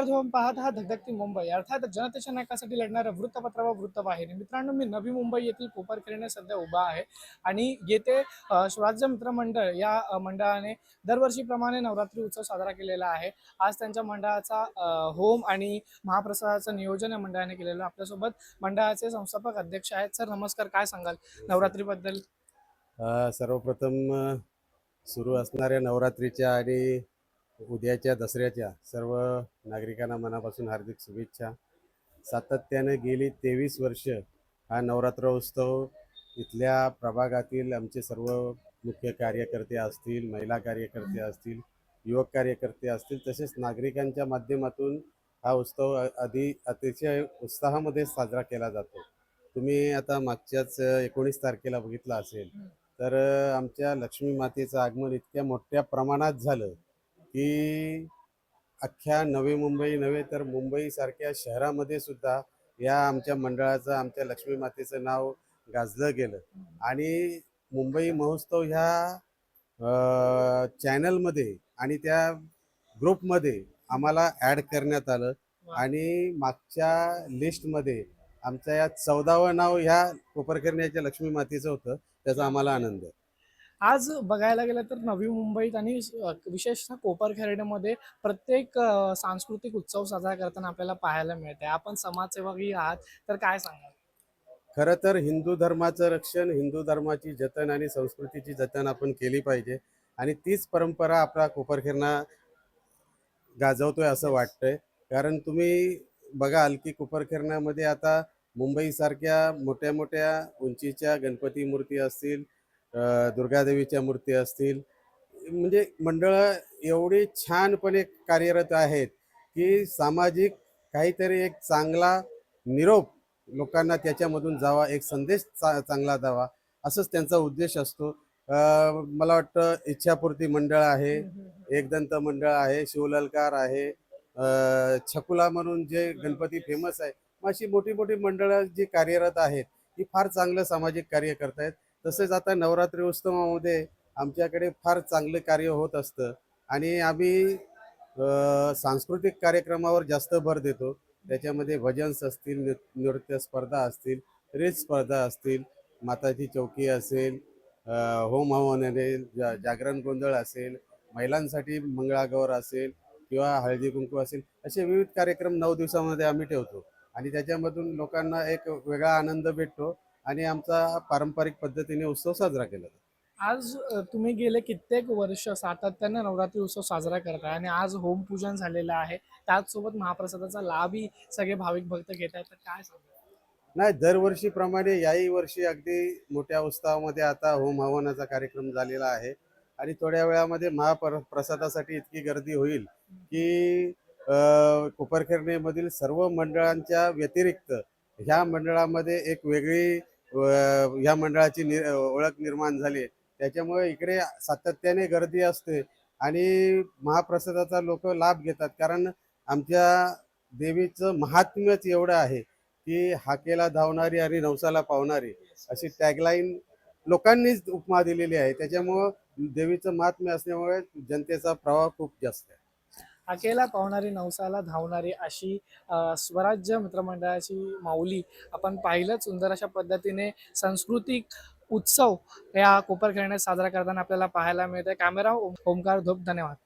ओंकार धोम पाहत हा धगधगती मुंबई. अर्थात जनतेच्या नायकासाठी लढणाऱ्या वृत्तपत्र व वृत्तवाहिनी मित्रांनो मी नवी मुंबई येथील कोपरकरीने सध्या उभा आहे. आणि येथे स्वराज्य मित्र मंडळ या मंडळाने दरवर्षीप्रमाणे नवरात्री उत्सव साजरा केलेला आहे. आज त्यांच्या मंडळाचा होम आणि महाप्रसादाचं नियोजन या मंडळाने केलेलं आपल्यासोबत मंडळाचे संस्थापक अध्यक्ष आहेत. सर नमस्कार. काय सांगाल नवरात्रीबद्दल? सर्वप्रथम सुरू असणाऱ्या नवरात्रीच्या आणि उद्याच्या दसऱ्याच्या सर्व नागरिकांना मनापासून हार्दिक शुभेच्छा. सातत्याने गेली तेवीस वर्ष हा नवरात्र उत्सव इथल्या प्रभागातील आमचे सर्व मुख्य कार्यकर्ते असतील महिला कार्यकर्ते असतील युवक कार्यकर्ते असतील तसेच नागरिकांच्या माध्यमातून हा उत्सव आधी अतिशय उत्साहामध्ये साजरा केला जातो. तुम्ही आता मागच्याच एकोणीस तारखेला बघितला असेल तर आमच्या लक्ष्मी मातेचं आगमन इतक्या मोठ्या प्रमाणात झालं. की अख्ख्या नवी मुंबई नव्हे तर मुंबईसारख्या शहरामध्ये सुद्धा या आमच्या मंडळाचं आमच्या लक्ष्मी मातेचं नाव गाजलं गेलं. आणि मुंबई महोत्सव ह्या चॅनलमध्ये आणि त्या ग्रुपमध्ये आम्हाला ॲड करण्यात आलं. आणि मागच्या लिस्टमध्ये आमच्या या चौदावं नाव ह्या कोपरकर्ण्याच्या लक्ष्मी मातेचं होतं त्याचा आम्हाला आनंद आहे. आज बघायला गेलं तर नवी मुंबईत आणि विशेषतः कोपरखेरड्यामध्ये प्रत्येक सांस्कृतिक उत्सव साजरा करताना आपल्याला पाहायला मिळते. आपण समाजसेवकही आहात तर काय सांगाल? खरं तर हिंदू धर्माचं रक्षण हिंदू धर्माची जतन आणि संस्कृतीची जतन आपण केली पाहिजे. आणि तीच परंपरा आपला कोपरखेरणा गाजवतोय असं वाटतंय. कारण तुम्ही बघाल की कोपरखेरणामध्ये आता मुंबईसारख्या मोठ्या मोठ्या उंचीच्या गणपती मूर्ती असतील दुर्गादेवीच्या मूर्ती असतील. म्हणजे मंडळं एवढी छानपणे कार्यरत आहेत की सामाजिक काहीतरी एक चांगला निरोप लोकांना त्याच्यामधून जावा एक संदेश चा चांगला द्यावा असंच त्यांचा उद्देश असतो. मला वाटतं इच्छापूर्ती मंडळ आहे एकदंत मंडळ आहे शिवललकार आहे. छकुला म्हणून जे गणपती फेमस आहे अशी मोठी मोठी मंडळं जी कार्यरत आहेत ती फार चांगलं सामाजिक कार्य करतायत. तसेच आता नवरात्री उत्सवामध्ये आमच्याकडे फार चांगलं कार्य होत असतं. आणि आम्ही सांस्कृतिक कार्यक्रमावर जास्त भर देतो. त्याच्यामध्ये भजन्स असतील नृ नृत्य स्पर्धा असतील रीत स्पर्धा असतील माताची चौकी असेल होम हवन असेल जा जागरण गोंधळ असेल महिलांसाठी मंगळागौर असेल किंवा हळदी कुंकू असेल असे विविध कार्यक्रम नऊ दिवसामध्ये आम्ही ठेवतो. आणि त्याच्यामधून लोकांना एक वेगळा आनंद भेटतो. आणि आमचा पारंपरिक पद्धतीने उत्सव साजरा केला जातो. आज तुम्ही गेले कित्येक वर्ष सातत्याने नवरात्री उत्सव साजरा करताय आणि आज होम पूजन झालेलं आहे. त्याचसोबत महाप्रसादाचा लाभही सगळे भाविक भक्त घेत आहेत. तर काय सांगाल? नाही दरवर्षीप्रमाणे याही वर्षी अगदी मोठ्या उत्सवामध्ये आता होम हवनाचा कार्यक्रम झालेला आहे. आणि थोड्या वेळामध्ये महापर प्रसादासाठी इतकी गर्दी होईल की कोपरखेरणेमधील सर्व मंडळांच्या व्यतिरिक्त ह्या मंडळामध्ये एक वेगळी ह्या मंडळाची नि ओळख निर्माण झाली. आहे त्याच्यामुळे इकडे सातत्याने गर्दी असते आणि महाप्रसादाचा लोक लाभ घेतात. कारण आमच्या देवीचं महात्म्यच एवढं आहे की हाकेला धावणारी आणि नवसाला पावणारी अशी टॅगलाईन लोकांनीच उपमा दिलेली आहे. त्याच्यामुळं देवीचं महात्म्य असल्यामुळे जनतेचा प्रभाव खूप जास्त आहे. अकेला पावणारी नवसाला धावणारी अशी स्वराज्य मित्रमंडळाची माऊली आपण पाहिलंच. सुंदर अशा पद्धतीने सांस्कृतिक उत्सव या कोपरखेरण्यात साजरा करताना आपल्याला पाहायला मिळते कॅमेरा ओमकार धोप धन्यवाद.